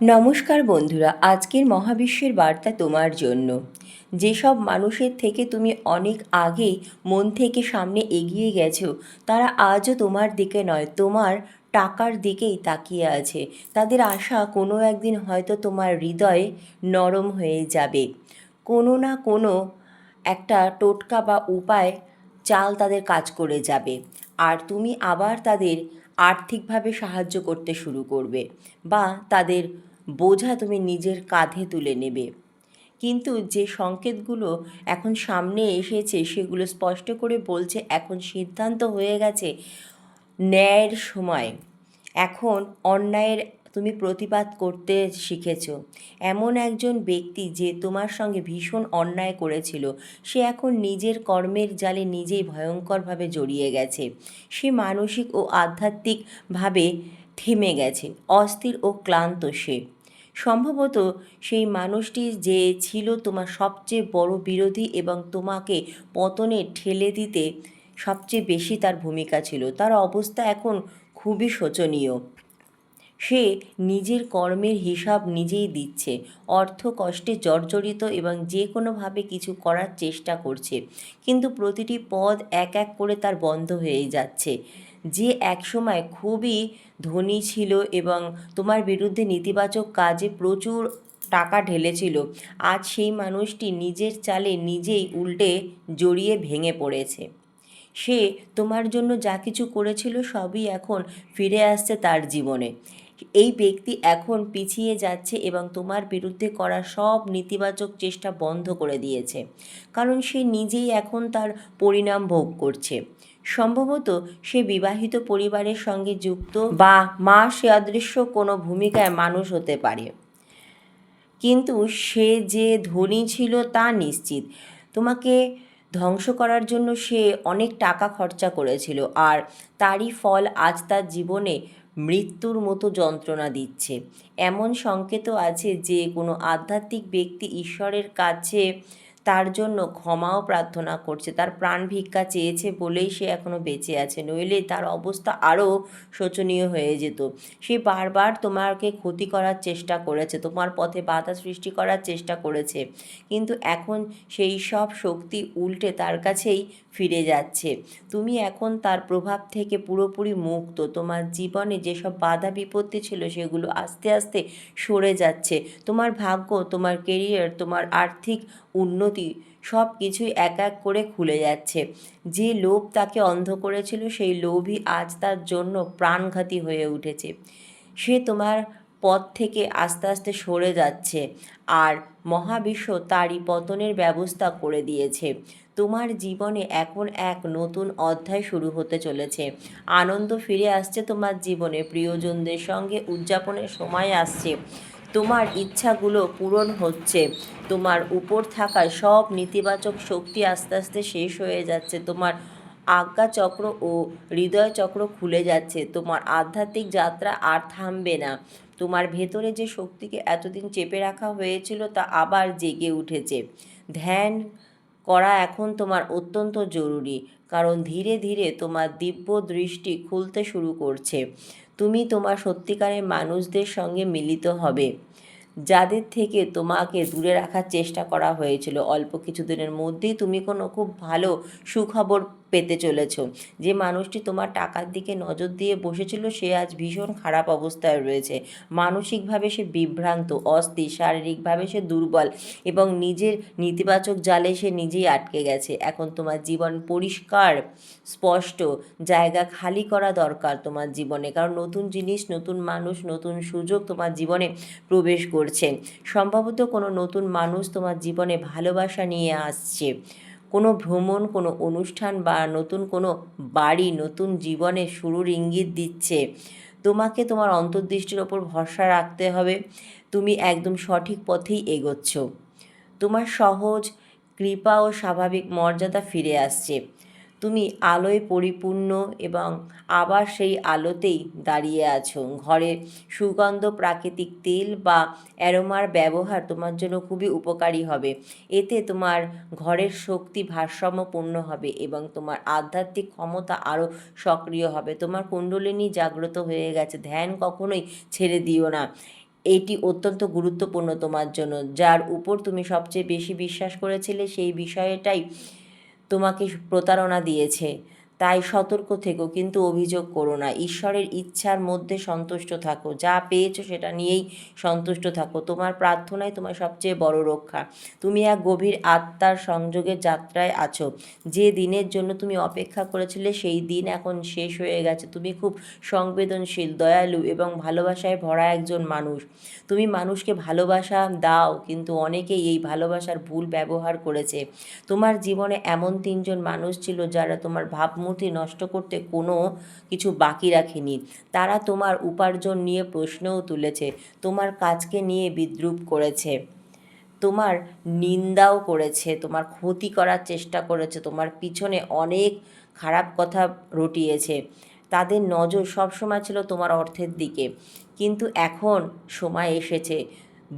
নমস্কার বন্ধুরা, আজকের মহাবিশ্বের বার্তা তোমার জন্য। যেসব মানুষের থেকে তুমি অনেক আগেই মন থেকে সামনে এগিয়ে গেছো, তারা আজও তোমার দিকে নয়, তোমার টাকার দিকেই তাকিয়ে আছে। তাদের আশা কোনো একদিন হয়তো তোমার হৃদয়ে নরম হয়ে যাবে। কোনো না কোনো একটা টোটকা বা উপায়, চাল তাদের কাজ করে যাবে। আর তুমি আবার তাদের আর্থিকভাবে সাহায্য করতে শুরু করবে বা তাদের বোঝা তুমি নিজের কাঁধে তুলে নেবে। কিন্তু যে সংকেতগুলো এখন সামনে এসেছে, সেগুলো স্পষ্ট করে বলছে, এখন সিদ্ধান্ত হয়ে গেছে ন্যায়ের সময়। এখন অন্যায়ের তুমি প্রতিবাদ করতে শিখেছ। এমন একজন ব্যক্তি যে তোমার সঙ্গে ভীষণ অন্যায় করেছিল, সে এখন নিজের কর্মের জালে নিজেই ভয়ঙ্করভাবে জড়িয়ে গেছে। সে মানসিক ও আধ্যাত্মিকভাবে থেমে গেছে, অস্থির ও ক্লান্ত সে। সম্ভবত সেই মানুষটি যে ছিল তোমার সবচেয়ে বড় বিরোধী এবং তোমাকে পতনে ঠেলে দিতে সবচেয়ে বেশি তার ভূমিকা ছিল। তার অবস্থা এখন খুবই শোচনীয়। সে নিজের কর্মের হিসাব নিজেই দিচ্ছে, অর্থ কষ্টে জর্জরিত এবং যে কোনোভাবে কিছু করার চেষ্টা করছে। কিন্তু প্রতিটি পদ এক এক করে তার বন্ধ হয়ে যাচ্ছে। যে একসময় খুবই ধনী ছিল এবং তোমার বিরুদ্ধে নেতিবাচক কাজে প্রচুর টাকা ঢেলেছিল, আজ সেই মানুষটি নিজের চালে নিজেই উল্টে জড়িয়ে ভেঙে পড়েছে। সে তোমার জন্য যা কিছু করেছিল সবই এখন ফিরে আসছে তার জীবনে। এই ব্যক্তি এখন পিছিয়ে যাচ্ছে এবং তোমার বিরুদ্ধে করা সব নেতিবাচক চেষ্টা বন্ধ করে দিয়েছে, কারণ সে নিজেই এখন তার পরিণাম ভোগ করছে। সম্ভবত সে বিবাহিত পরিবারের সঙ্গে যুক্ত বা মা সে অদৃশ্য কোনো ভূমিকায় মানুষ হতে পারে। কিন্তু সে যে ধনী ছিল তা নিশ্চিত। তোমাকে ধ্বংস করার জন্য সে অনেক টাকা খরচা করেছিল আর তারই ফল আজ তার জীবনে মৃত্যুর মতো যন্ত্রণা দিচ্ছে। এমন সংকেতও আছে যে কোনো আধ্যাত্মিক ব্যক্তি ঈশ্বরের কাছে তার জন্য ক্ষমাও প্রার্থনা করছে। তার প্রাণ ভিক্ষা চেয়েছে বলেই সে এখনও বেঁচে আছে। নইলে তার অবস্থা আরও শোচনীয় হয়ে যেত। সে বারবার তোমাকে ক্ষতি করার চেষ্টা করেছে, তোমার পথে বাধা সৃষ্টি করার চেষ্টা করেছে। কিন্তু এখন সেই সব শক্তি উল্টে তার কাছেই ফিরে যাচ্ছে। তুমি এখন তার প্রভাব থেকে পুরোপুরি মুক্ত। তোমার জীবনে যেসব বাধা বিপত্তি ছিল সেগুলো আস্তে আস্তে সরে যাচ্ছে। তোমার ভাগ্য, তোমার কেরিয়ার তোমার আর্থিক উন্নতি সব কিছুই এক এক করে খুলে যাচ্ছে। যে লোভ তাকে অন্ধ করেছিল, সেই লোভই আজ তার জন্য প্রাণঘাতী হয়ে উঠেছে। সে তোমার পথ থেকে আস্তে আস্তে সরে যাচ্ছে আর মহাবিশ্ব তারই পতনের ব্যবস্থা করে দিয়েছে। তোমার জীবনে এখন এক নতুন অধ্যায় শুরু হতে চলেছে। আনন্দ ফিরে আসছে তোমার জীবনে, প্রিয়জনদের সঙ্গে উদযাপনের সময় আসছে। তোমার ইচ্ছাগুলো পূরণ হচ্ছে। তোমার উপর থাকা সব নেতিবাচক শক্তি আস্তে আস্তে শেষ হয়ে যাচ্ছে। তোমার আজ্ঞা চক্র ও হৃদয় চক্র খুলে যাচ্ছে। তোমার আধ্যাত্মিক যাত্রা আর থামবে না। তোমার ভেতরে যে শক্তিকে এতদিন চেপে রাখা হয়েছিল তা আবার জেগে উঠেছে। ধ্যান করা এখন তোমার অত্যন্ত জরুরি, কারণ ধীরে ধীরে তোমার দিব্য দৃষ্টি খুলতে শুরু করছে। তুমি তোমার সত্যিকারের মানুষদের সঙ্গে মিলিত হবে। যাদের থেকে তোমাকে দূরে রাখার চেষ্টা করা হয়েছিল। অল্প কিছুদিনের মধ্যেই তুমি কোনো খুব ভালো সুখবর পেতে চলেছ। যে মানুষটি তোমার টাকার দিকে নজর দিয়ে বসেছিল, সে আজ ভীষণ খারাপ অবস্থায় রয়েছে। মানসিকভাবে সে বিভ্রান্ত, অস্থির, শারীরিকভাবে সে দুর্বল এবং নিজের নেতিবাচক জালে সে নিজেই আটকে গেছে। এখন তোমার জীবন পরিষ্কার, স্পষ্ট, জায়গা খালি করা দরকার তোমার জীবনে। কারণ নতুন জিনিস, নতুন মানুষ, নতুন সুযোগ তোমার জীবনে প্রবেশ করছে। সম্ভবত কোনো নতুন মানুষ তোমার জীবনে ভালোবাসা নিয়ে আসছে। কোনো ভ্রমণ, কোনো অনুষ্ঠান বা নতুন কোনো বাড়ি, নতুন জীবনে শুরুর ইঙ্গিত দিচ্ছে। তোমাকে তোমার অন্তর্দৃষ্টির ওপর ভরসা রাখতে হবে। তুমি একদম সঠিক পথেই এগোচ্ছ। তোমার সহজ, কৃপা ও স্বাভাবিক মর্যাদা ফিরে আসছে। তুমি আলোয় পরিপূর্ণ এবং আবার সেই আলোতেই দাঁড়িয়ে আছো। ঘরে সুগন্ধ, প্রাকৃতিক তেল বা অ্যারোমার ব্যবহার তোমার জন্য খুবই উপকারী হবে। এতে তোমার ঘরের শক্তি ভারসাম্যপূর্ণ হবে এবং তোমার আধ্যাত্মিক ক্ষমতা আরও সক্রিয় হবে। তোমার কুণ্ডলিনী জাগ্রত হয়ে গেছে। ধ্যান কখনোই ছেড়ে দিও না। এটি অত্যন্ত গুরুত্বপূর্ণ তোমার জন্য। যার উপর তুমি সবচেয়ে বেশি বিশ্বাস করেছিলে সেই বিষয়টাই তোমাকে প্রতারণা দিয়েছে। তাই সতর্ক থেকো, কিন্তু অভিযোগ করো না। ঈশ্বরের ইচ্ছার মধ্যে সন্তুষ্ট থাকো। যা পেয়েছ সেটা নিয়েই সন্তুষ্ট থাকো। তোমার প্রার্থনাই তোমার সবচেয়ে বড় রক্ষা। তুমি এক গভীর আত্মার সংযোগের যাত্রায় আছো। যে দিনের জন্য তুমি অপেক্ষা করেছিলে, সেই দিন এখন শেষ হয়ে গেছে। তুমি খুব সংবেদনশীল, দয়ালু এবং ভালোবাসায় ভরা একজন মানুষ। তুমি মানুষকে ভালোবাসা দাও, কিন্তু অনেকেই এই ভালোবাসার ভুল ব্যবহার করেছে। তোমার জীবনে এমন তিনজন মানুষ ছিল যারা তোমার ভাবমূর্তি নষ্ট করতে কোনো কিছু বাকি রাখেনি। তারা তোমার উপার্জন নিয়ে প্রশ্নও তুলেছে, তোমার কাজকে নিয়ে বিদ্রুপ করেছে, তোমার নিন্দাও করেছে, তোমার ক্ষতি করার চেষ্টা করেছে, তোমার পিছনে অনেক খারাপ কথা রটিয়েছে। তাদের নজর সবসময় ছিল তোমার অর্থের দিকে। কিন্তু এখন সময় এসেছে,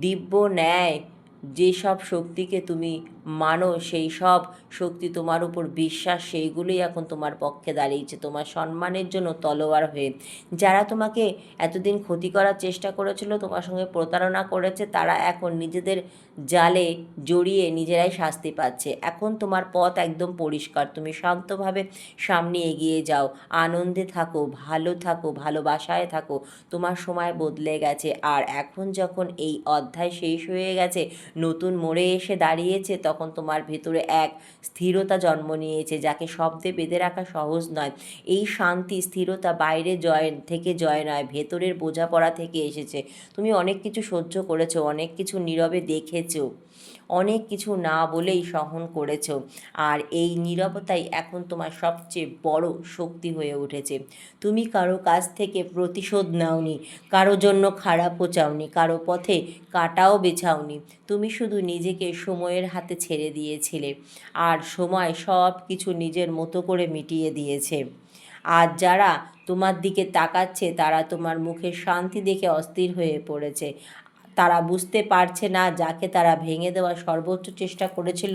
দিব্য ন্যায় যেসব শক্তিকে তুমি মানো সেই সব শক্তি তোমার উপর বিশ্বাস, সেইগুলোই এখন তোমার পক্ষে দাঁড়িয়েছে। তোমার সম্মানের জন্য তলোয়ার হয়ে যারা তোমাকে এতদিন ক্ষতি করার চেষ্টা করেছিল, তোমার সঙ্গে প্রতারণা করেছে, তারা এখন নিজেদের জালে জড়িয়ে নিজেরাই শাস্তি পাচ্ছে। এখন তোমার পথ একদম পরিষ্কার। তুমি শান্তভাবে সামনে এগিয়ে যাও। আনন্দে থাকো, ভালো থাকো, ভালোবাসায় থাকো। তোমার সময় বদলে গেছে। আর এখন যখন এই অধ্যায় শেষ হয়ে গেছে, নতুন মোড়ে এসে দাঁড়িয়েছে, তখন তোমার ভেতরে এক স্থিরতা জন্ম নিয়েছে, যাকে শব্দে বেঁধে রাখা সহজ নয়। এই শান্তি, স্থিরতা বাইরে জয়, থেকে জয় নয়, ভেতরের বোঝাপড়া থেকে এসেছে। তুমি অনেক কিছু সহ্য করেছ, অনেক কিছু নীরবে দেখেছ। অনেক কিছু না বলেই সহন করেছ। আর এই নীরবতাই এখন তোমার সবচেয়ে বড় শক্তি হয়ে উঠেছে। তুমি কারও কাছ থেকে প্রতিশোধ নাওনি, কারও জন্য খারাপও চাওনি, কারও পথে কাটাও বেছাওনি। তুমি শুধু নিজেকে সময়ের হাতে ছেড়ে দিয়েছিলে, আর সময় সব কিছু নিজের মতো করে মিটিয়ে দিয়েছে। আর যারা তোমার দিকে তাকাচ্ছে, তারা তোমার মুখে শান্তি দেখে অস্থির হয়ে পড়েছে। তারা বুঝতে পারছে না যাকে তারা ভেঙে দেওয়ার সর্বোচ্চ চেষ্টা করেছিল।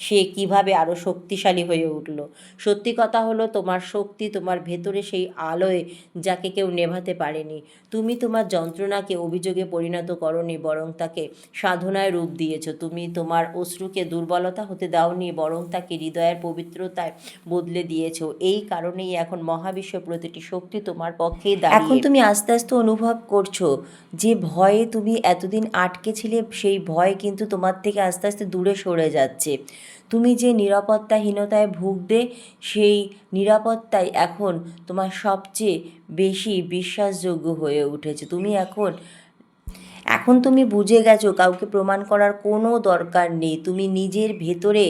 সে কীভাবে আরও শক্তিশালী হয়ে উঠল? সত্যি কথা হলো, তোমার শক্তি তোমার ভেতরে সেই আলোয় যাকে কেউ নেভাতে পারেনি। তুমি তোমার যন্ত্রণাকে অভিযোগে পরিণত করনি, বরং তাকে সাধনায় রূপ দিয়েছ। তুমি তোমার অশ্রুকে দুর্বলতা হতে দাওনি, বরং তাকে হৃদয়ের পবিত্রতায় বদলে দিয়েছ। এই কারণেই এখন মহাবিশ্ব প্রতিটি শক্তি তোমার পক্ষেই দাঁড়িয়ে এখন তুমি আস্তে আস্তে অনুভব করছ যে ভয়ে তুমি এতদিন আটকে ছিলে, সেই ভয় কিন্তু তোমার থেকে আস্তে আস্তে দূরে সরে যাচ্ছে। তুমি যে নিরাপত্তাহীনতায় ভুগবে, সেই নিরাপত্তাই এখন তোমার সবচেয়ে বেশি বিশ্বাসযোগ্য হয়ে উঠেছে। তুমি এখন এখন তুমি বুঝে গেছো, কাউকে প্রমাণ করার কোনো দরকার নেই। তুমি নিজের ভেতরে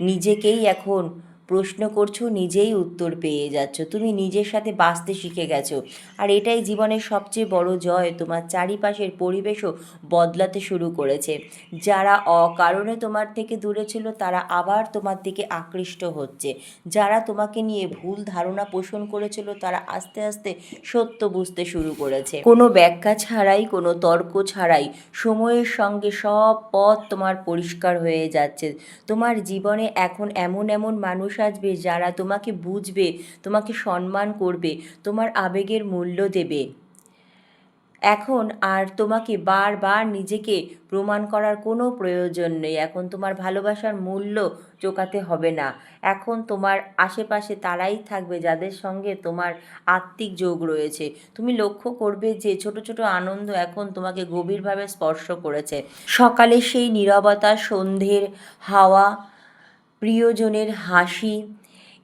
নিজেকেই এখন প্রশ্ন করছ, নিজেই উত্তর পেয়ে যাচ্ছ। তুমি নিজের সাথে বাঁচতে শিখে গেছো। আর এটাই জীবনের সবচেয়ে বড় জয়। তোমার চারিপাশের পরিবেশও বদলাতে শুরু করেছে। যারা অকারণে তোমার থেকে দূরে ছিল, তারা আবার তোমার দিকে আকৃষ্ট হচ্ছে। যারা তোমাকে নিয়ে ভুল ধারণা পোষণ করেছিল, তারা আস্তে আস্তে সত্য বুঝতে শুরু করেছে। কোনো ব্যাখ্যা ছাড়াই, কোনো তর্ক ছাড়াই সময়ের সঙ্গে সব পথ তোমার পরিষ্কার হয়ে যাচ্ছে। তোমার জীবনে এখন এমন এমন মানুষ আসবে যারা তোমাকে বুঝবে, তোমাকে সম্মান করবে, তোমার আবেগের মূল্য দেবে। এখন আর তোমাকে বারবার নিজেকে প্রমাণ করার কোনো প্রয়োজন নেই। এখন তোমার ভালোবাসার মূল্য চোকাতে হবে না। এখন তোমার আশেপাশে তারাই থাকবে যাদের সঙ্গে তোমার আত্মিক যোগ রয়েছে। তুমি লক্ষ্য করবে যে ছোট ছোট আনন্দ এখন তোমাকে গভীরভাবে স্পর্শ করেছে। সকালে সেই নীরবতা, সন্ধ্যের হাওয়া প্রিয়জনের হাসি,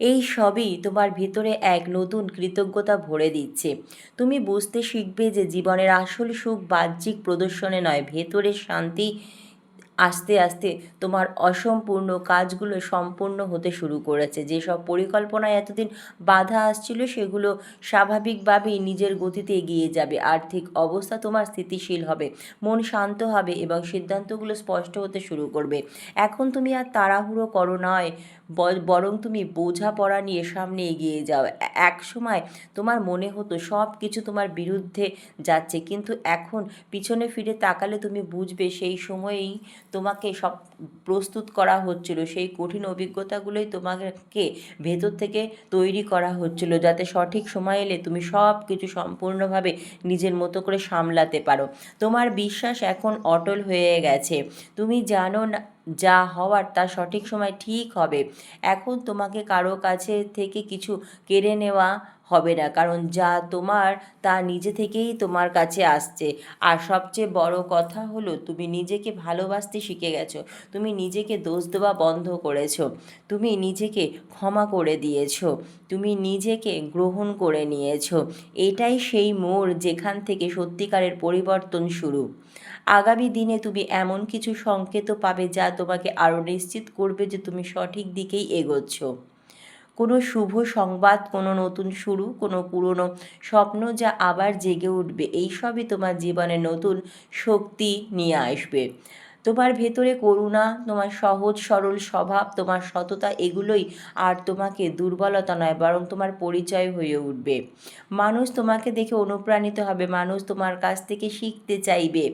এই সবই তোমার ভিতরে এক নতুন কৃতজ্ঞতা ভরে দিচ্ছে। তুমি বুঝতে শিখবে যে জীবনের আসল সুখ বাহ্যিক প্রদর্শনে নয়, ভেতরের শান্তি আস্তে আস্তে তোমার অসম্পূর্ণ কাজগুলো সম্পূর্ণ হতে শুরু করেছে। যেসব পরিকল্পনায় এতদিন বাধা আসছিল, সেগুলো স্বাভাবিকভাবেই নিজের গতিতে এগিয়ে যাবে। আর্থিক অবস্থা তোমার স্থিতিশীল হবে, মন শান্ত হবে এবং সিদ্ধান্তগুলো স্পষ্ট হতে শুরু করবে। এখন তুমি আর তাড়াহুড়ো করো নয় বরং তুমি বোঝাপড়া নিয়ে সামনে এগিয়ে যাও। এক সময় তোমার মনে হতো সব কিছু তোমার বিরুদ্ধে যাচ্ছে, কিন্তু এখন পিছনে ফিরে তাকালে তুমি বুঝবে সেই সময়েই তোমাকে সব প্রস্তুত করা হচ্ছিল, সেই কঠিন অভিজ্ঞতাগুলোই তোমাকে ভেতর থেকে তৈরি করা হচ্ছিল, যাতে সঠিক সময় এলে তুমি সব কিছু সম্পূর্ণভাবে নিজের মতো করে সামলাতে পারো। তোমার বিশ্বাস এখন অটল হয়ে গেছে। তুমি জানো না, যা হওয়ার তা সঠিক সময় ঠিক হবে। এখন তোমাকে কারও কাছে থেকে কিছু কেড়ে নেওয়া হবে না। কারণ যা তোমার, তা নিজে থেকেই তোমার কাছে আসছে। আর সবচেয়ে বড় কথা হলো, তুমি নিজেকে ভালোবাসতে শিখে গেছো। তুমি নিজেকে দোষ দেওয়া বন্ধ করেছ। তুমি নিজেকে ক্ষমা করে দিয়েছ। তুমি নিজেকে গ্রহণ করে নিয়েছো। এটাই সেই মোড় যেখান থেকে সত্যিকারের পরিবর্তন শুরু। আগামী দিনে তুমি এমন কিছু সংকেতও পাবে যা তোমাকে আরও নিশ্চিত করবে যে তুমি সঠিক দিকেই এগোচ্ছ। কোনো শুভ সংবাদ, কোনো নতুন শুরু, কোনো পুরনো স্বপ্ন যা আবার জেগে উঠবে এই সবই তোমার জীবনে নতুন শক্তি নিয়ে আসবে। তোমার ভেতরে করুণা, তোমার সহজ, সরল স্বভাব, তোমার সততা এগুলোই আর তোমাকে দুর্বলতা নয়, বরং তোমার পরিচয় হয়ে উঠবে। মানুষ তোমাকে দেখে অনুপ্রাণিত হবে, মানুষ তোমার কাছ থেকে শিখতে চাইবে।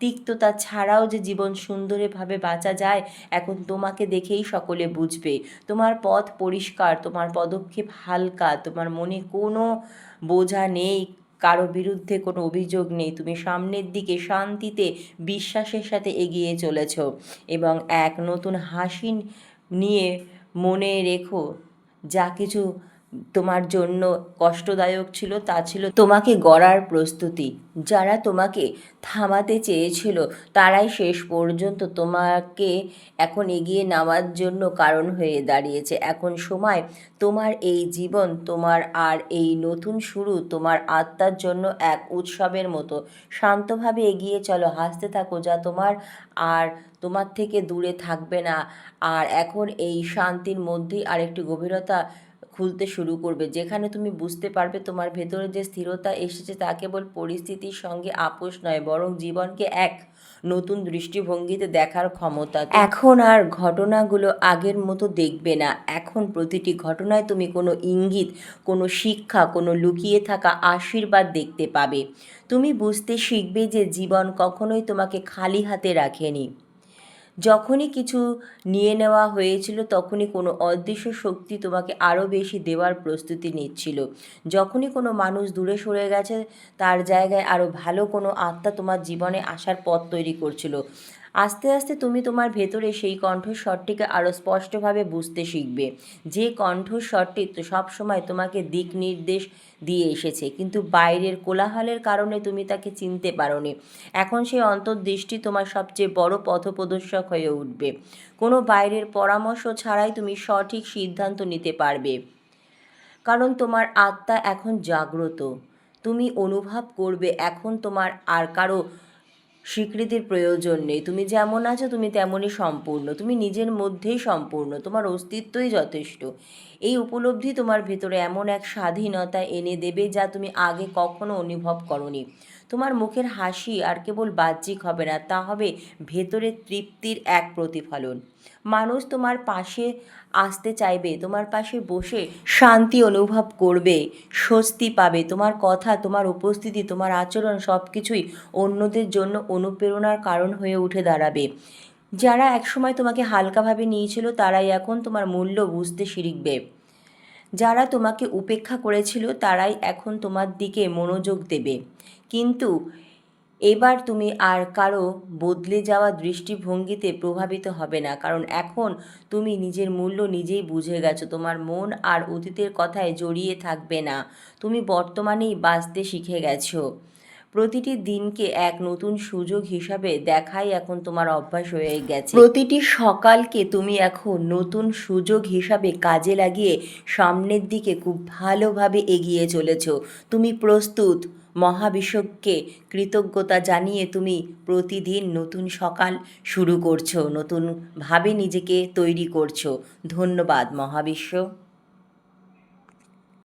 তিক্ততা ছাড়াও যে জীবন সুন্দরভাবে বাঁচা যায়, এখন তোমাকে দেখেই সকলে বুঝবে। তোমার পথ পরিষ্কার, তোমার পদক্ষেপ হালকা, তোমার মনে কোনো বোঝা নেই। কারও বিরুদ্ধে কোনো অভিযোগ নেই। তুমি সামনের দিকে শান্তিতে, বিশ্বাসের সাথে এগিয়ে চলেছ এবং এক নতুন হাসি নিয়ে মনে রেখো। যা কিছু তোমার জন্য কষ্টদায়ক ছিল, তা ছিল তোমাকে গড়ার প্রস্তুতি। যারা তোমাকে থামাতে চেয়েছিল, তারাই শেষ পর্যন্ত তোমাকে এখন এগিয়ে নামার জন্য কারণ হয়ে দাঁড়িয়েছে। এখন সময় তোমার এই জীবন, তোমার আর এই নতুন শুরু, তোমার আত্মার জন্য এক উৎসবের মতো। শান্তভাবে এগিয়ে চলো, হাসতে থাকো যা তোমার আর তোমার থেকে দূরে থাকবে না। আর এখন এই শান্তির মধ্যেই আরেকটি গভীরতা খুলতে শুরু করবে। যেখানে তুমি বুঝতে পারবে তোমার ভেতরে যে স্থিরতা এসেছে তা কেবল পরিস্থিতির সঙ্গে আপোষ নয়, বরং জীবনকে এক নতুন দৃষ্টিভঙ্গিতে দেখার ক্ষমতা। এখন আর ঘটনাগুলো আগের মতো দেখবে না। এখন প্রতিটি ঘটনায় তুমি কোনো ইঙ্গিত, কোনো শিক্ষা, কোনো লুকিয়ে থাকা আশীর্বাদ দেখতে পাবে। তুমি বুঝতে শিখবে যে জীবন কখনোই তোমাকে খালি হাতে রাখেনি। যখনই কিছু নিয়ে নেওয়া হয়েছিল, তখনই কোনো অদৃশ্য শক্তি তোমাকে আরও বেশি দেওয়ার প্রস্তুতি নিচ্ছিল। যখনই কোনো মানুষ দূরে সরে গেছে, তার জায়গায় আরও ভালো কোনো আত্মা তোমার জীবনে আসার পথ তৈরি করছিল। আস্তে আস্তে তুমি তোমার ভেতরে সেই কণ্ঠস্বরটিকে আরও স্পষ্টভাবে বুঝতে শিখবে। যে কণ্ঠস্বরটি তো সবসময় তোমাকে দিক নির্দেশ দিয়ে এসেছে, কিন্তু বাইরের কোলাহলের কারণে তুমি তাকে চিনতে পারোনি। এখন সেই অন্তর্দৃষ্টি তোমার সবচেয়ে বড় পথপ্রদর্শক হয়ে উঠবে। কোনো বাইরের পরামর্শ ছাড়াই তুমি সঠিক সিদ্ধান্ত নিতে পারবে। কারণ তোমার আত্মা এখন জাগ্রত। তুমি অনুভব করবে, এখন তোমার আর কারও স্বীকৃতির প্রয়োজন নেই। তুমি যেমন আছো, তুমি তেমনই সম্পূর্ণ। তুমি নিজের মধ্যেই সম্পূর্ণ। তোমার অস্তিত্বই যথেষ্ট। এই উপলব্ধি তোমার ভিতরে এমন এক স্বাধীনতা এনে দেবে যা তুমি আগে কখনো অনুভব করনি। তোমার মুখের হাসি আর কেবল বাহ্যিক হবে না, তা হবে ভেতরের তৃপ্তির এক প্রতিফলন। মানুষ তোমার পাশে আসতে চাইবে, তোমার পাশে বসে শান্তি অনুভব করবে, স্বস্তি পাবে। তোমার কথা, তোমার উপস্থিতি, তোমার আচরণ সব কিছুই অন্যদের জন্য অনুপ্রেরণার কারণ হয়ে উঠে দাঁড়াবে। যারা একসময় তোমাকে হালকাভাবে নিয়েছিল, তারাই এখন তোমার মূল্য বুঝতে শিখবে। যারা তোমাকে উপেক্ষা করেছিল, তারাই এখন তোমার দিকে মনোযোগ দেবে। কিন্তু এবার তুমি আর কারও বদলে যাওয়া দৃষ্টিভঙ্গিতে প্রভাবিত হবে না, কারণ এখন তুমি নিজের মূল্য নিজেই বুঝে গেছো, তোমার মন আর অতীতের কথায় জড়িয়ে থাকবে না। তুমি বর্তমানেই বাঁচতে শিখে গেছো। প্রতিটি দিনকে এক নতুন সুযোগ হিসাবে দেখাই এখন তোমার অভ্যাস হয়ে গেছে। প্রতিটি সকালকে তুমি এখন নতুন সুযোগ হিসাবে কাজে লাগিয়ে সামনের দিকে খুব ভালোভাবে এগিয়ে চলেছ। তুমি প্রস্তুত, মহাবিশ্বকে কৃতজ্ঞতা জানিয়ে তুমি প্রতিদিন নতুন সকাল শুরু করছ, নতুনভাবে নিজেকে তৈরি করছ। ধন্যবাদ মহাবিশ্ব।